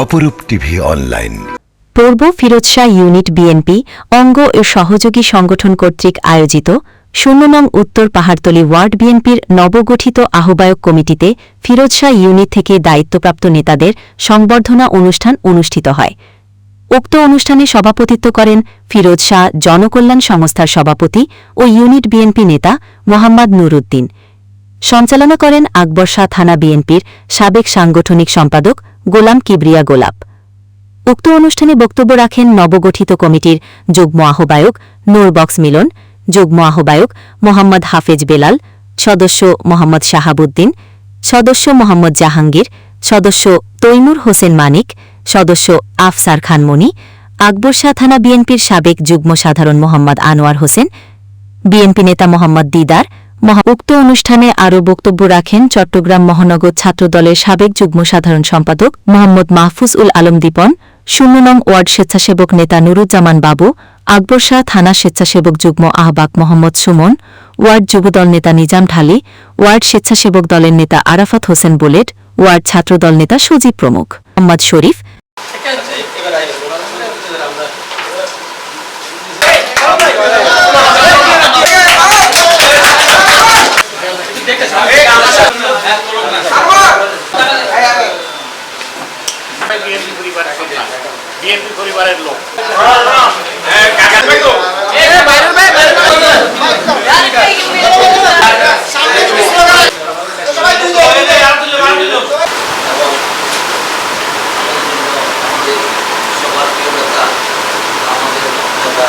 অপরূপ TV online. পূর্ব Firoz Shah unit BNP, অঙ্গ ও সহযোগী সংগঠন কর্তৃক আয়োজিত শূন্য নং উত্তর পাহাড়তলী ওয়ার্ড বিএনপির নবগঠিত আহ্বায়ক কমিটিতে ফিরোজ শাহ ইউনিট থেকে দায়িত্বপ্রাপ্ত নেতাদের সংবর্ধনা অনুষ্ঠান অনুষ্ঠিত হয়। উক্ত অনুষ্ঠানে সভাপতিত্ব করেন ফিরোজ শাহ জনকল্যাণ সংস্থার সভাপতি ও ইউনিট বিএনপি নেতা মোহাম্মদ নুরুদ্দিন। সঞ্চালনা করেন আকবর শাহ থানা বিএনপির সাবেক সাংগঠনিক সম্পাদক গোলাম কিবরিয়া গোলাপ। উক্ত অনুষ্ঠানে বক্তব্য রাখেন নবগঠিত কমিটির যুগ্ম আহ্বায়ক নূরবক্স মিলন, যুগ্ম আহ্বায়ক মোহাম্মদ হাফেজ বেলাল, সদস্য মোহাম্মদ শাহাবুদ্দিন, সদস্য মোহাম্মদ জাহাঙ্গীর, সদস্য তৈমুর হোসেন মানিক, সদস্য আফসার খান মনি আকবর শাহ থানা বিএনপির সাবেক যুগ্ম সাধারণ মোহাম্মদ আনোয়ার হোসেন, বিএনপি নেতা মোহাম্মদ দিদার উক্ত অনুষ্ঠানে আরও বক্তব্য রাখেন চট্টগ্রাম মহানগর ছাত্রদলের সাবেক যুগ্ম সাধারণ সম্পাদক মোহাম্মদ মাহফুজ উল আলম দীপন শূন্য নং ওয়ার্ড স্বেচ্ছাসেবক নেতা নুরুজ্জামান বাবু আকবর শাহ থানা স্বেচ্ছাসেবক যুগ্ম আহ্বাক মোহাম্মদ সুমন ওয়ার্ড যুবদল নেতা নিজাম ঢালি ওয়ার্ড স্বেচ্ছাসেবক দলের নেতা আরাফাত হোসেন বুলেট ওয়ার্ড ছাত্রদল নেতা সজীব প্রমুখ মোহাম্মদ শরীফ বিএনপি পরিবারের লোক সবার প্রিয় নেতা আমাদের নেতা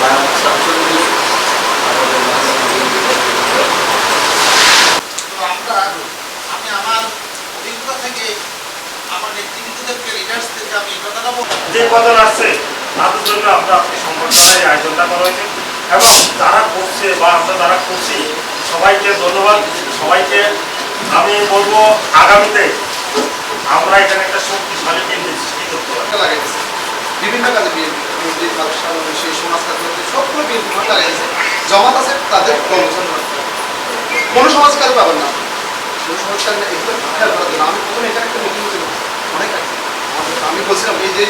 বারামত আমাদের মাঝে বিএনপি কর্তৃপক্ষ তো আমরা আমি আমার অভিজ্ঞতা থেকে আমার নেতৃবৃন্দদেরকে লিডার্সদেরকে আমি এই কথাটা বলব যে কজন আসছে তাদের জন্য আমরা আজকে এই আয়োজনটা করা হয়েছে। এবং যারা করছে বা আমরা যারা করছি সবাইকে ধন্যবাদ। সবাইকে আমি বলব আগামীতে আমরা এখানে একটা শক্তিশালী কেন্দ্র সৃষ্টি করতে পারি বিভিন্ন কাজে বিএনপি সেই সমাজ কাজ করতে সবগুলো বিএনপি মাঠে লাগাইছে জমাত আছে তাদের কর্মচারী কোনো সমাজ কাজ পাবেন না। কোনো সমাজ কাজ এগুলো আমি প্রথমে এখানে একটা মিটিং ছিল অনেক আগে আমাদের- আমি বলছিলাম এই যে এই- এই- এইগুলো এই যে এগুলো তিরিশটা ইউনিট বিএনপির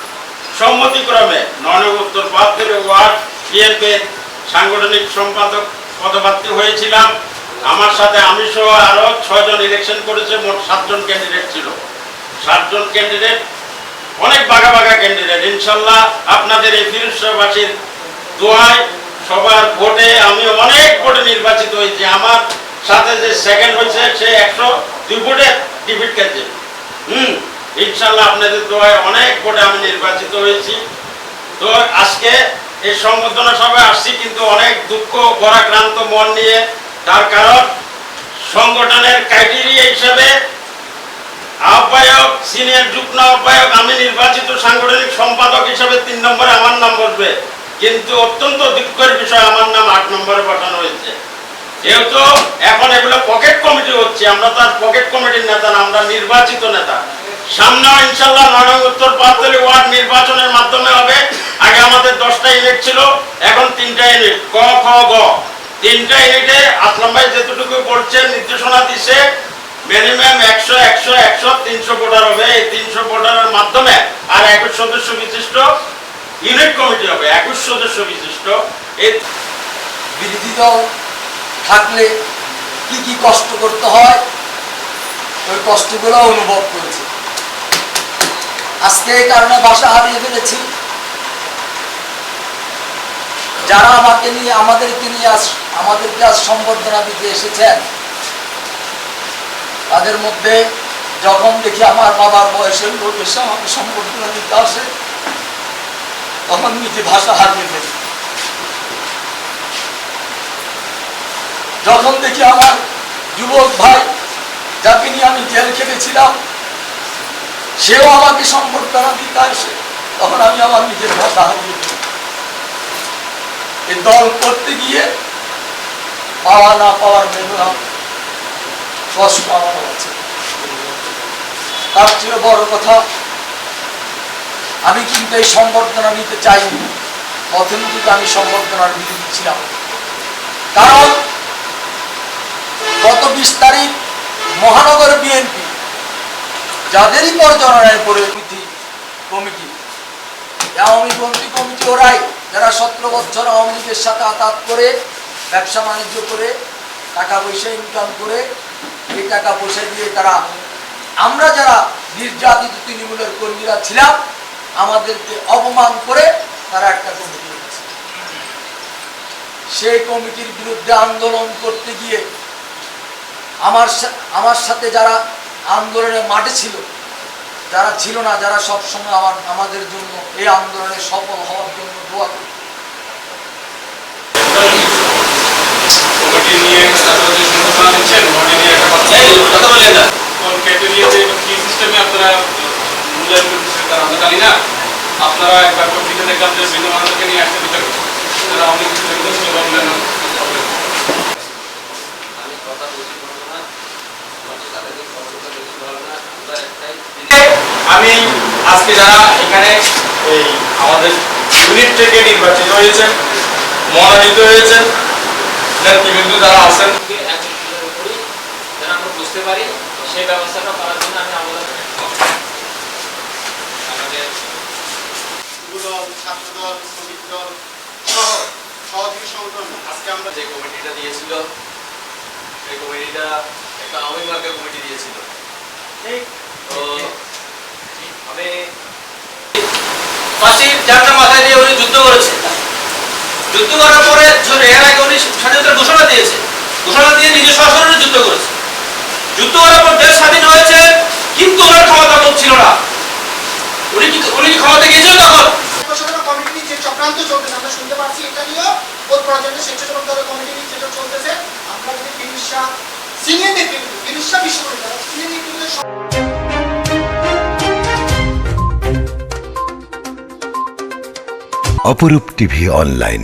সম্মতিক্রমে ননব উত্তর ওয়ার্ড বিএনপির সাংগঠনিক সম্পাদক পদপ্রার্থী হয়েছিলাম। আমার সাথে আমি সহ আরও ছয়জন ইলেকশন করেছে, মোট সাতজন ক্যান্ডিডেট ছিল। সাতজন ক্যান্ডিডেট অনেক বাঘা বাঘা ক্যান্ডিডেট ইনশাল্লাহ আপনাদের এই ফিরোজবাসীর দোয়ায় সবার ভোটে আমি অনেক ভোটে নির্বাচিত হয়েছি। আমার সাথে যে সেকেন্ড হয়েছে, সে একশো দুই ভোটে টিকিট হুম ইনশাল্লাহ আপনাদের দোয়ায় অনেক ভোটে আমি নির্বাচিত হয়েছি। তো আজকে এই সংবর্ধনা সভায় আসছি কিন্তু অনেক দুঃখ, পরাক্রান্ত মন নিয়ে। তার কারণ সংগঠনের ক্রাইটেরিয়া হিসেবে আহ্বায়ক সিনিয়র যুগ্ম আহ্বায়ক, আমি নির্বাচিত সাংগঠনিক সম্পাদক হিসেবে তিন নম্বরে আমার নাম বসবে। কিন্তু অত্যন্ত দুঃখের বিষয়, আমার নাম আট নম্বরে বসানো হয়েছে। যেহেতু এখন এগুলো পকেট কমিটি হচ্ছে, আমরা তার পকেট কমিটির নেতা না, আমরা নির্বাচিত নেতা। সামনেও ইনশাল্লাহ নরং উত্তর পাঁচতলি ওয়ার্ড নির্বাচনের মাধ্যমে হবে। আগে আমাদের দশটা ইউনিট ছিল, এখন তিনটা ইউনিট। ক, খ, গ। তিনটা ইউনিটে আসলাম ভাই, যেতটুকু বলছেন নির্দেশনা দিছে, মিনিমাম একশো একশো একশো, তিনশো ভোটার হবে। এই তিনশো ভোটারের মাধ্যমে আর একুশ সদস্য বিশিষ্ট ইউনিট কমিটি হবে, একুশ সদস্য বিশিষ্ট। এই বিরোধী দল থাকলে কি কি কষ্ট করতে হয়, ওই কষ্টগুলো অনুভব করেছি। আজকে এই কারণে বাসা হারিয়ে ফেলেছি। যারা আমাকে নিয়ে, আমাদেরকে নিয়ে আজ, আমাদেরকে আজ সম্বর্ধনা দিতে এসেছেন, তাদের মধ্যে যখন দেখি আমার বাবার বয়সের লোক এসে আমাকে সম্বর্ধনা দিতে আসে, তখন নিজে ভাষা হারিয়ে ফেলি। যখন দেখি আমার যুবক ভাই, যাকে নিয়ে আমি জেল খেটেছিলাম সেও আমাকে সম্বর্ধনা দিতে আসে, তখন আমি আমার নিজের ভাষা হারিয়ে। এই দল করতে গিয়ে পাওয়া না পাওয়ার বেদনা কষ্ট আমার আছে। তার চেয়ে বড় কথা, আমি কিন্তু এই সম্বর্ধনা নিতে চাইনি। থেকে আমি সম্বর্ধনার বিরোধী ছিলাম কারণ গত বিশ তারিখ মহানগর বিএনপি যাদেরই পর্যালোচনায় পড়ে কমিটি আওয়ামী পন্থী কমিটি ওরাই, যারা সতেরো বছর আওয়ামী লীগের সাথে আতাত করে, ব্যবসা বাণিজ্য করে, টাকা পয়সা ইনকাম করে, এই টাকা পয়সা দিয়ে তারা, আমরা যারা নির্যাতিত তৃণমূলের কর্মীরা ছিলাম, আমাদেরকে অপমান করে তারা একটা কমিটি সেই কমিটির বিরুদ্ধে আন্দোলন করতে গিয়ে আমার আমার সাথে যারা আন্দোলনে মাঠে ছিল। যারা ছিল না যারা সব সময় আমার আমাদের জন্য এই আন্দোলনে সফল হওয়ার জন্য দোয়া করে আপনারা তার একবার দেখলাম যে ভিন্ন মানুষকে নিয়ে আসতে দিতে যারা অনেক কিছু জড়িত ছিল বা মূল্যায়ন করবেন। আমি কথা বেশি বলব না আমাদের তাদেরকে খবরটা বেশি ভালো না আমরা একটাই আমি আজকে যারা এখানে এই আমাদের ইউনিট থেকে নির্বাচিত হয়েছেন মনোনীত হয়েছেন। নেতৃবৃন্দ যারা আছেন আমরা বুঝতে পারি সেই ব্যবস্থাটা করার জন্য আমি আমাদের আমাদের যুবদল ছাত্রদল শ্রমিক দল সহ সহযোগী সংগঠন আজকে আমরা যে কমিটিটা দিয়েছিল সেই কমিটিটা একটা আওয়ামী কমিটি দিয়েছিল। তো আমি ফাঁসির চারটা মাথায় দিয়ে উনি যুদ্ধ করেছে যুদ্ধ করার পরে এর আগে উনি স্বাধীনতার ঘোষণা দিয়েছে। ঘোষণা দিয়ে নিজে সশরীরে যুদ্ধ করেছে। যুদ্ধ করার পর দেশ স্বাধীন হয়েছে কিন্তু ওনার ক্ষমতা লোক ছিল না। উনি কি উনি কি ক্ষমতা গিয়েছিল তখন? কমিটি যে চক্রান্ত চলতেছে আমরা শুনতে পাচ্ছি এটা নিয়েও বোধ করার জন্য স্বেচ্ছাসেবক দলের কমিটি যেটা চলতেছে। আমরা যদি বিনিশা সিনিয়র নেতৃত্ব বিনিশা বিশ্ববিদ্যালয় সিনিয়র নেতৃত্বের অপরূপ টিভি অনলাইন।